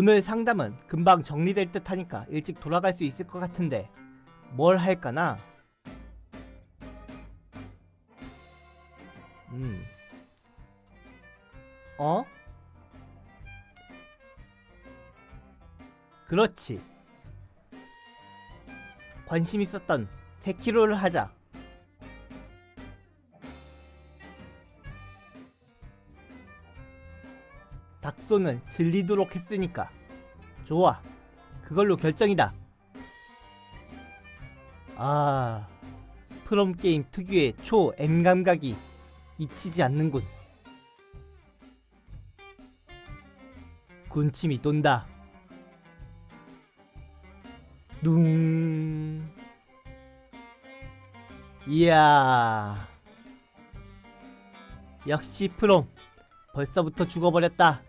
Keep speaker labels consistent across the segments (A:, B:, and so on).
A: 오늘 상담은 금방 정리될 듯 하니까 일찍 돌아갈 수 있을 것 같은데 뭘 할까나? 음. 어? 그렇지. 관심 있었던 3kg를 하자. 닥소는 질리도록 했으니까. 좋아. 그걸로 결정이다. 아, 프롬 게임 특유의 초 M 감각이 잊히지 않는군. 군침이 돈다. 둥. 이야. 역시 프롬. 벌써부터 죽어버렸다.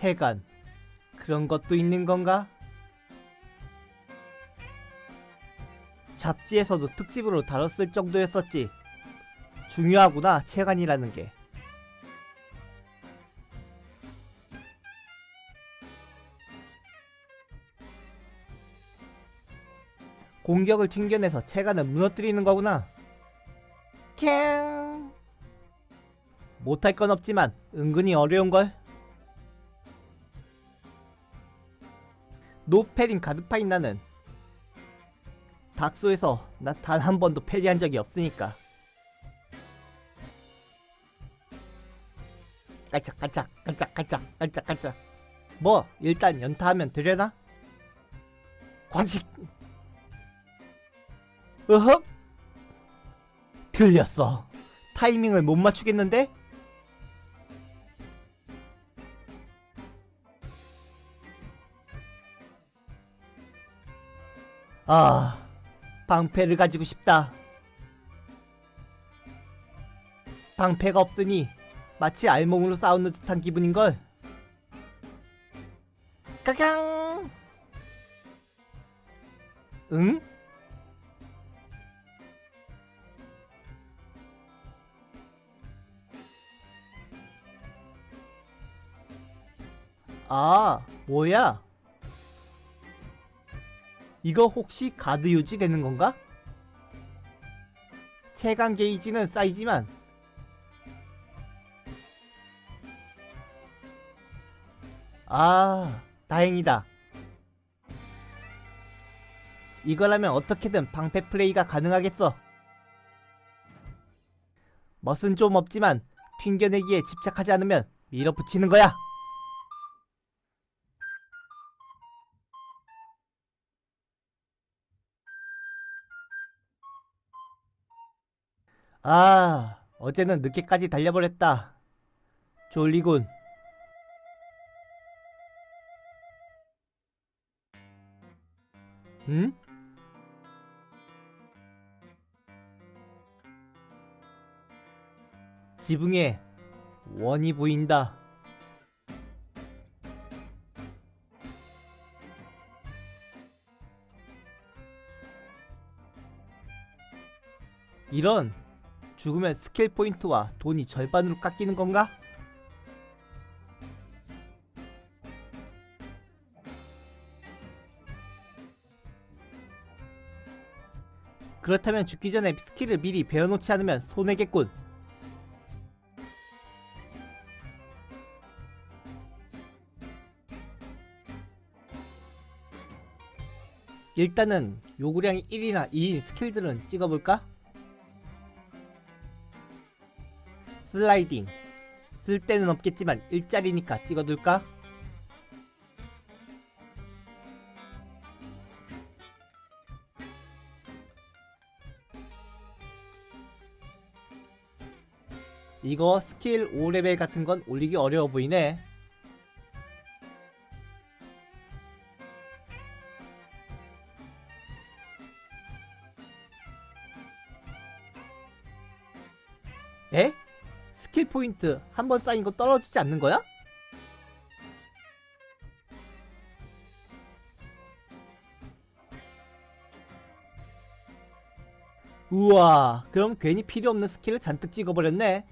A: 체간. 그런 것도 있는 건가? 잡지에서도 특집으로 다뤘을 정도였었지. 중요하구나, 체간이라는 게. 공격을 튕겨내서 체간을 무너뜨리는 거구나. 캬. 못할 건 없지만 은근히 어려운걸. 노페린 가득파인 나는 닥소에서 나 단 한 번도 패리한 적이 없으니까. 깔짝 깔짝 깔짝 깔짝 깔짝 깔짝. 뭐 일단 연타하면 되려나? 관식. 으흑. 틀렸어. 타이밍을 못 맞추겠는데? 아, 방패를 가지고 싶다. 방패가 없으니 마치 알몸으로 싸우는 듯한 기분인걸. 까강! 응? 아, 뭐야? 이거 혹시 가드 유지 되는 건가? 체감 게이지는 쌓이지만. 아 다행이다. 이거라면 어떻게든 방패 플레이가 가능하겠어. 멋은 좀 없지만 튕겨내기에 집착하지 않으면 밀어붙이는 거야 아, 어제는 늦게까지 달려버렸다. 졸리군. 응? 지붕에 원이 보인다. 이런 죽으면 스킬 포인트와 돈이 절반으로 깎이는 건가? 그렇다면 죽기 전에 스킬을 미리 배워놓지 않으면 손해겠군. 일단은 요구량이 1이나 2인 스킬들은 찍어볼까? 슬라이딩 쓸 데는 없겠지만 일자리니까 찍어둘까? 이거 스킬 5레벨 같은 건 올리기 어려워 보이네 포인트 한 번 쌓인 거 떨어지지 않는 거야? 우와, 그럼 괜히 필요 없는 스킬을 잔뜩 찍어버렸네.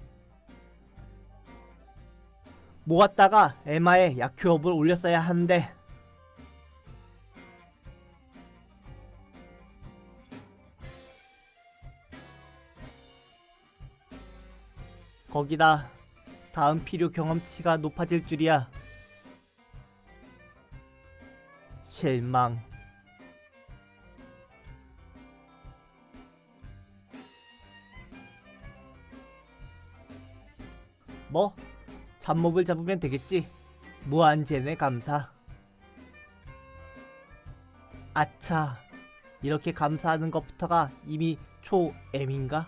A: 모았다가 에마의 야큐업을 올렸어야 하는데. 거기다 다음 필요 경험치가 높아질 줄이야. 실망. 뭐 잡몹을 잡으면 되겠지. 무한젠의 감사. 아차. 이렇게 감사하는 것부터가 이미 초엠인가?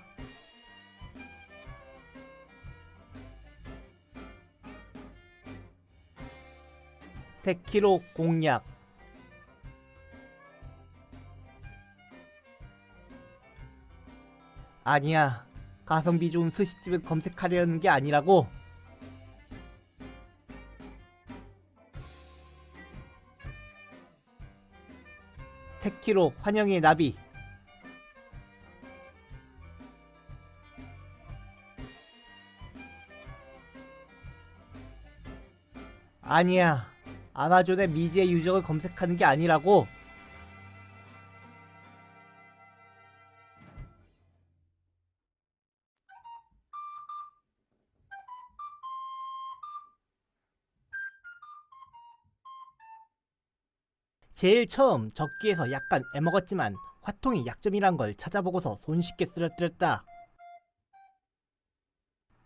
A: 세키로 공략. 아니야. 가성비 좋은 스시집을 검색하려는 게 아니라고. 세키로 환영의 나비. 아니야 아마존의 미지의 유적을 검색하는 게 아니라고 제일 처음 적기에서 약간 애먹었지만 화통이 약점이란 걸 찾아보고서 손쉽게 쓰러뜨렸다.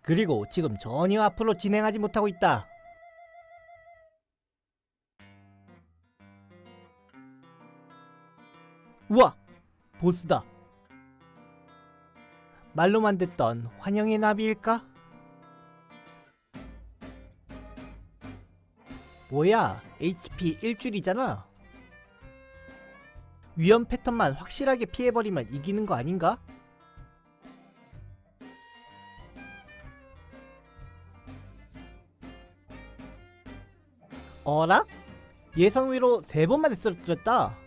A: 그리고 지금 전혀 앞으로 진행하지 못하고 있다. 우와! 보스다. 말로만 듣던 환영의 나비일까? 뭐야, HP 1줄이잖아. 위험 패턴만 확실하게 피해버리면 이기는 거 아닌가? 어라? 예상 외로 세 번만에 쓰러뜨렸다.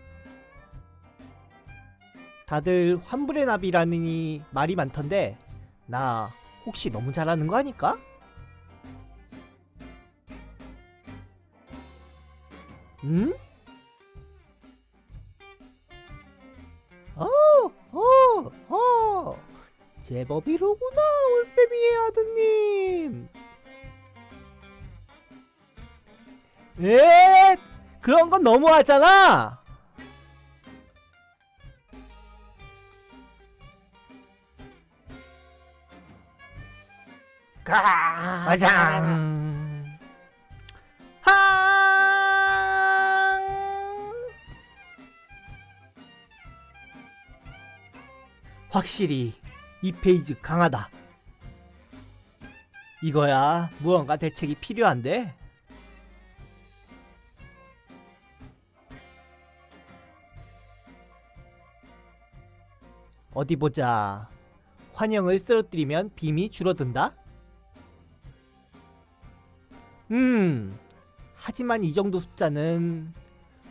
A: 다들 환불의 나비라느니 말이 많던데 나 혹시 너무 잘하는 거 아닐까? 응? 어, 어, 어. 제법이로구나, 올빼미의 아드님. 에, 그런 건 너무하잖아. 가장 항 확실히 이 페이지 강하다. 이거야 무언가 대책이 필요한데. 어디 보자. 환영을 쓰러뜨리면 빔이 줄어든다. 음. 하지만 이 정도 숫자는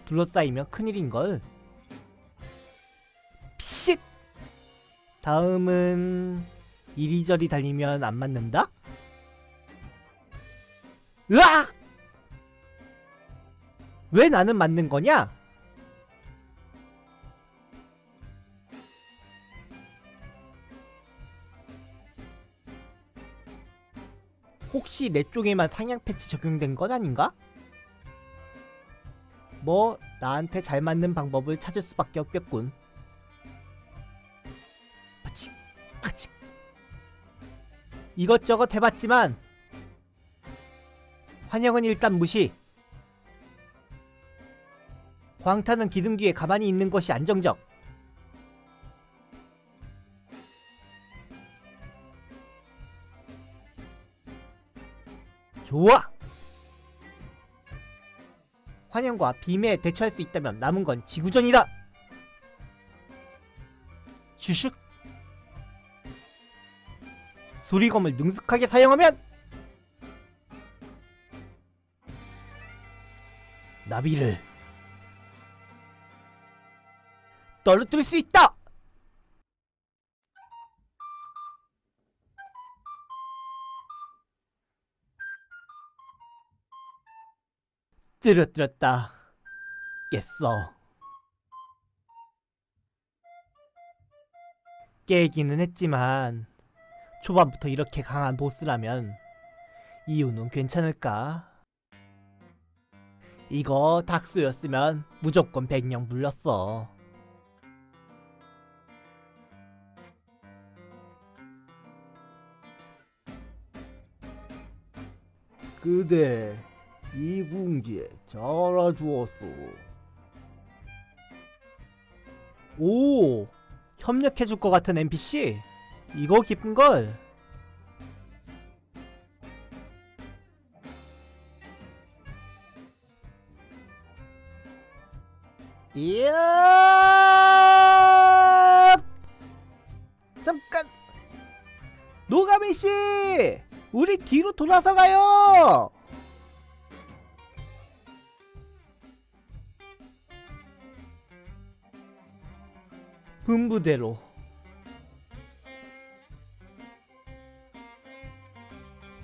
A: 둘러싸이면 큰일인걸. 피식! 다음은 이리저리 달리면 안 맞는다? 으악! 왜 나는 맞는 거냐? 혹시 내 쪽에만 상향 패치 적용된 건 아닌가? 뭐 나한테 잘 맞는 방법을 찾을 수밖에 없겠군. 파치, 파치. 이것저것 해봤지만 환영은 일단 무시. 광탄은 기둥 뒤에 가만히 있는 것이 안정적. 좋아. 환영과 빔에 대처할 수 있다면 남은 건 지구전이다. 슈슉. 수리검을 능숙하게 사용하면 나비를 떨어뜨릴 수 있다. 뜨렸뜨렸다 깼어 깨기는 했지만 초반부터 이렇게 강한 보스라면 이유는 괜찮을까? 이거 닥스였으면 무조건 백령 물렸어.
B: 그대 이궁지에 잘 알아주었소.
A: 오! 협력해줄 것 같은 NPC? 이거 기쁜걸? 이야! 잠깐! 노가미 씨! 우리 뒤로 돌아서 가요! 분부대로.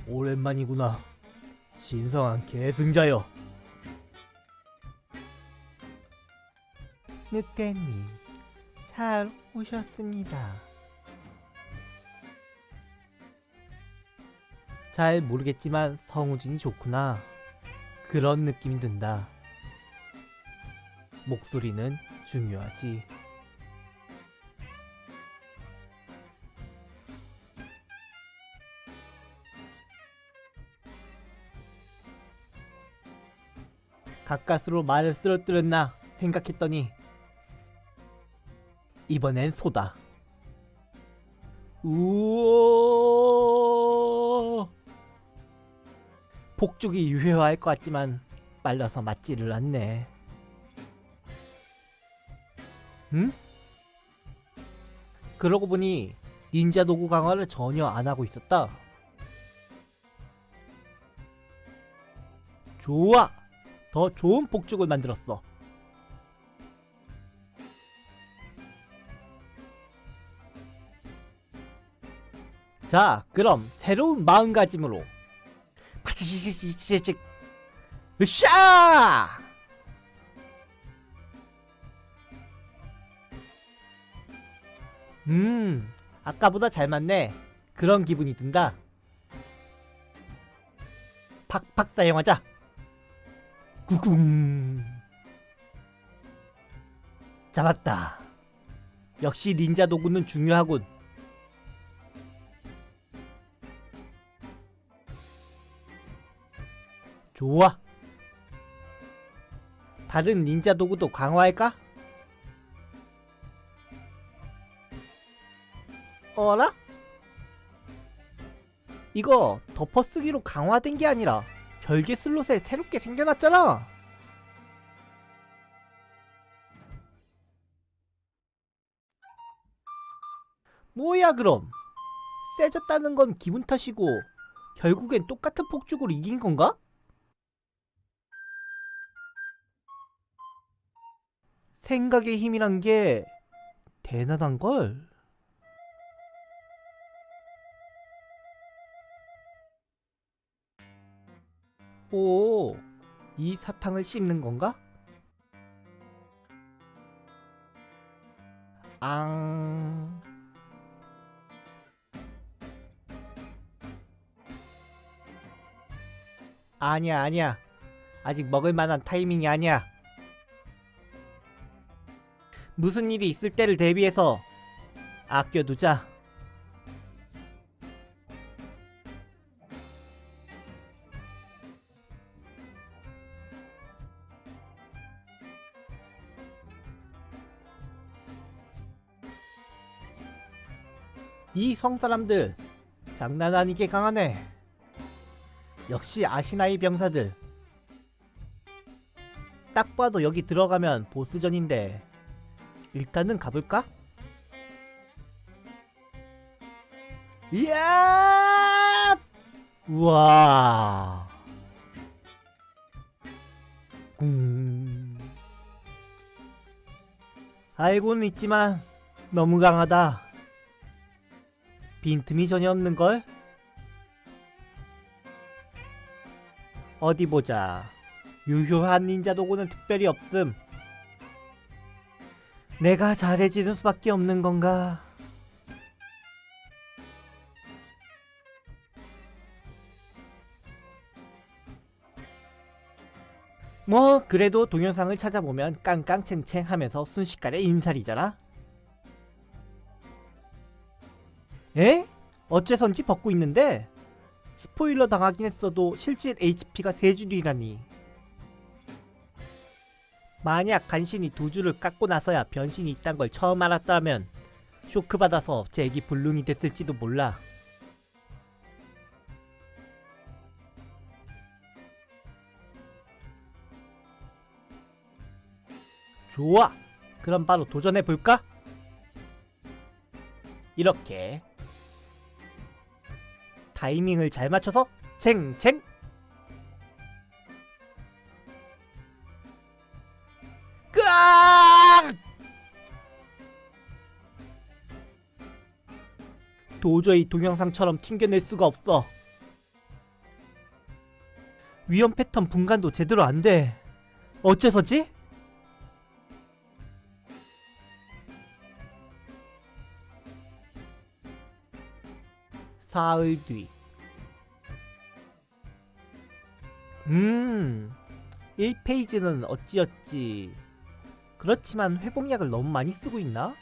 A: 오랜만이구나. 신성한 계승자여. 늑대님 잘 오셨습니다. 잘 모르겠지만 성우진이 좋구나. 그런 느낌이 든다. 목소리는 중요하지 가까스로 말을 쓰러뜨렸나 생각했더니 이번엔 소다. 우오 폭죽이 유효할 것 같지만 빨라서 맞지를 않네. 응? 그러고 보니 닌자 도구 강화를 전혀 안 하고 있었다. 좋아. 더 좋은 폭죽을 만들었어. 자, 그럼 새로운 마음가짐으로 파치치치치치 으쌰! 음, 아까보다 잘 맞네. 그런 기분이 든다. 팍팍 사용하자. 구궁 잡았다 역시 닌자 도구는 중요하군 좋아 다른 닌자 도구도 강화할까? 어라? 이거 덮어쓰기로 강화된 게 아니라 별개 슬롯에 새롭게 생겨났잖아. 뭐야 그럼? 세졌다는 건 기분 탓이고 결국엔 똑같은 폭죽으로 이긴 건가? 생각의 힘이란 게 대단한 걸. 오, 이 사탕을 씹는 건가? 앙. 아니야, 아니야. 아직 먹을 만한 타이밍이 아니야. 무슨 일이 있을 때를 대비해서 아껴두자. 이 성 사람들 장난 아니게 강하네. 역시 아시나이 병사들. 딱 봐도 여기 들어가면 보스전인데 일단은 가볼까? 이야! 우와! 궁. 알고는 있지만 너무 강하다. 빈틈이 전혀 없는걸? 어디 보자. 유효한 닌자 도구는 특별히 없음. 내가 잘해지는 수밖에 없는 건가? 뭐 그래도 동영상을 찾아보면 깡깡챙챙 하면서 순식간에 임살이잖아. 에? 어째선지 벗고 있는데 스포일러 당하긴 했어도 실제 HP가 세 줄이라니. 만약 간신히 두 줄을 깎고 나서야 변신이 있단 걸 처음 알았다면 쇼크 받아서 제기 불능이 됐을지도 몰라. 좋아. 그럼 바로 도전해 볼까? 이렇게 타이밍을 잘 맞춰서 쟁쟁 끄악 도저히 동영상처럼 튕겨낼 수가 없어 위험 패턴 분간도 제대로 안돼 어째서지? 사흘 뒤. 음, 1페이지는 어찌어찌. 그렇지만 회복약을 너무 많이 쓰고 있나?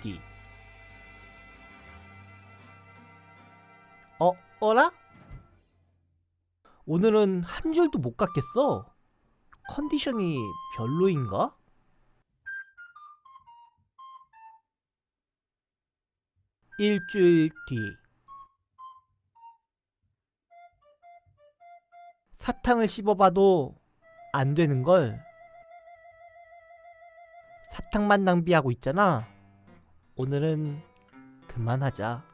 A: 뒤. 어, 어라? 오늘은 한 줄도 못 갔겠어. 컨디션이 별로인가? 일주일 뒤 사탕을 씹어봐도 안 되는 걸 사탕만 낭비하고 있잖아. 오늘은 그만하자.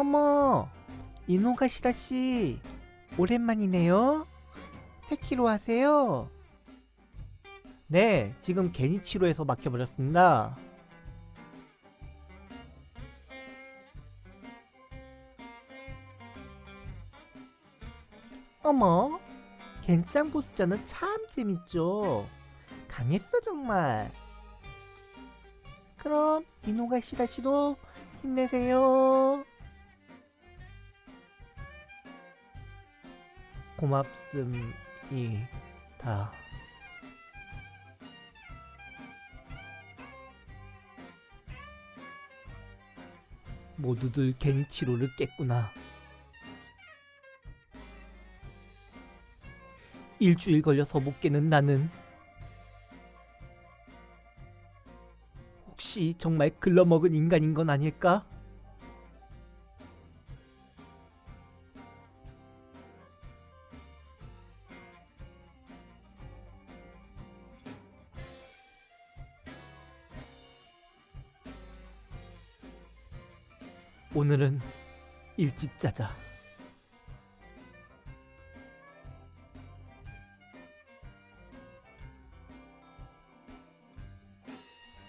A: 어머, 이노가시다 씨, 오랜만이네요. 세키로 하세요? 네, 지금 게니치로에서 막혀버렸습니다. 어머, 겐짱 보스전은 참 재밌죠. 강했어 정말. 그럼 이노가시다 씨도 힘내세요. 고맙습니다. 모두들 갱치로를 깼구나. 일주일 걸려서 못 깨는 나는 혹시 정말 글러먹은 인간인 건 아닐까? 오늘은 일찍 자자.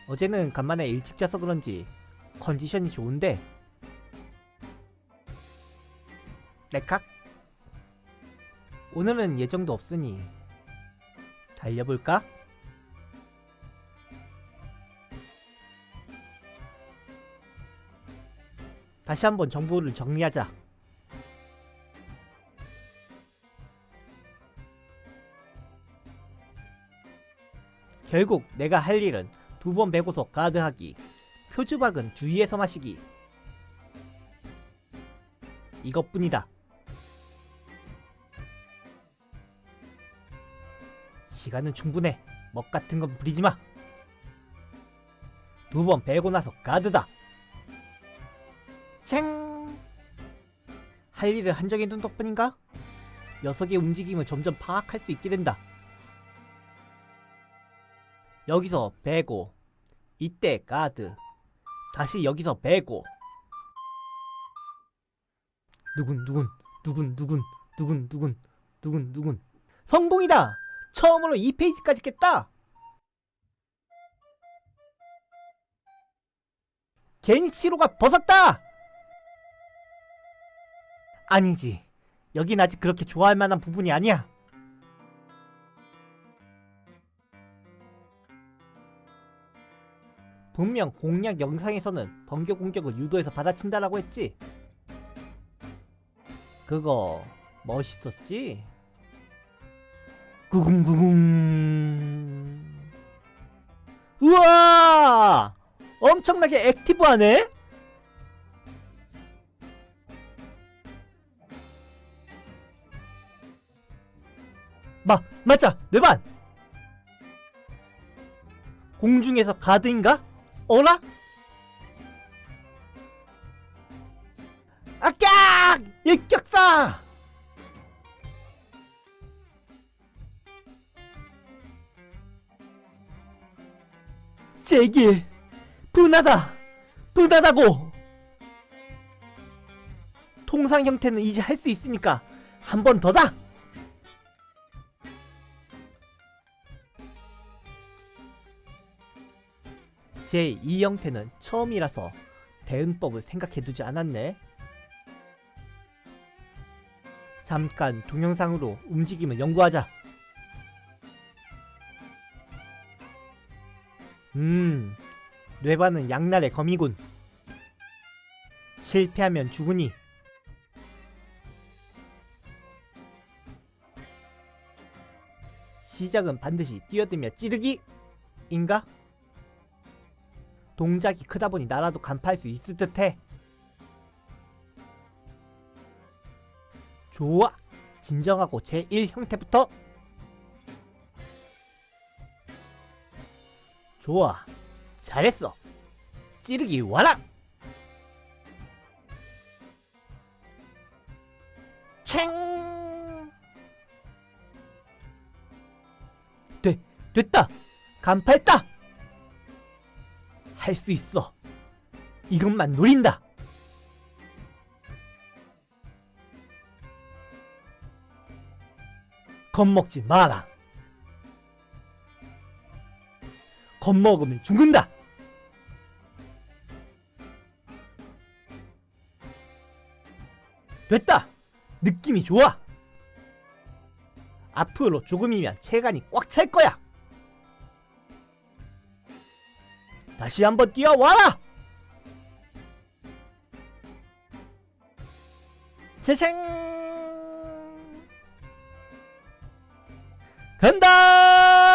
A: 어제는 간만에 일찍 자서 그런지 컨디션이 좋은데 내칵 오늘은 예정도 없으니 달려볼까? 다시 한번 정보를 정리하자. 결국 내가 할 일은 두 번 배고서 가드하기, 표주박은 주위에서 마시기. 이것뿐이다. 시간은 충분해. 먹 같은 건 부리지 마. 두번 베고 나서 가드다. 챙! 할 일을 한정해 둔 덕분인가? 녀석의 움직임을 점점 파악할 수 있게 된다. 여기서 베고, 이때 가드, 다시 여기서 베고. 누군 누군 누군 누군 누군 누군 누군 누군 성공이다! 처음으로 2페이지까지 깼다! 겐시로가 벗었다! 아니지. 여긴 아직 그렇게 좋아할 만한 부분이 아니야. 분명 공략 영상에서는 번개 공격을 유도해서 받아친다라고 했지. 그거 멋있었지? 구궁구궁. 우와! 엄청나게 액티브하네? 마, 맞아! 뇌반! 공중에서 가드인가? 어라? 아깍! 일격사! 제길 분하다 분하다고 통상 형태는 이제 할 수 있으니까 한 번 더다 제2 형태는 처음이라서 대응법을 생각해두지 않았네 잠깐 동영상으로 움직임을 연구하자 음, 뇌반은 양날의 검이군. 실패하면 죽으니. 시작은 반드시 뛰어들며 찌르기! 인가? 동작이 크다 보니 나라도 간파할 수 있을 듯해. 좋아! 진정하고 제1 형태부터 좋아. 잘했어. 찌르기 와라. 챙. 돼, 됐다. 간파했다. 할 수 있어. 이것만 노린다. 겁먹지 마라. 겁먹으면 죽는다. 됐다. 느낌이 좋아. 앞으로 조금이면 체간이 꽉 찰 거야. 다시 한번 뛰어와라. 세생 간다!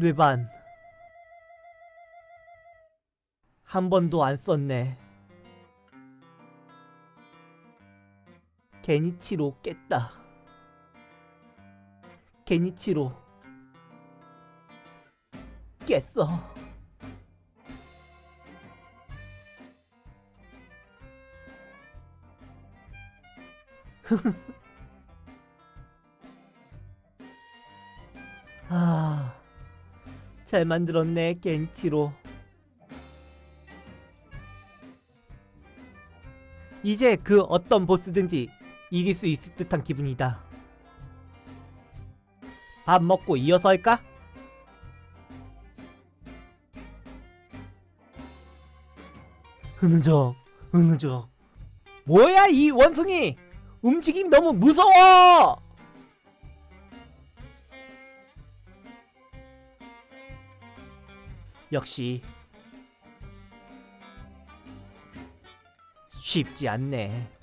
A: 뇌반 한 번도 안 썼네. 게니치로 깼다. 게니치로 깼어. 아, 잘 만들었네, 겐치로. 이제 그 어떤 보스든지 이길 수 있을 듯한 기분이다. 밥 먹고 이어서 할까? 흐느적, 흐느적. 뭐야 이 원숭이! 움직임이 너무 무서워! 역시 쉽지 않네.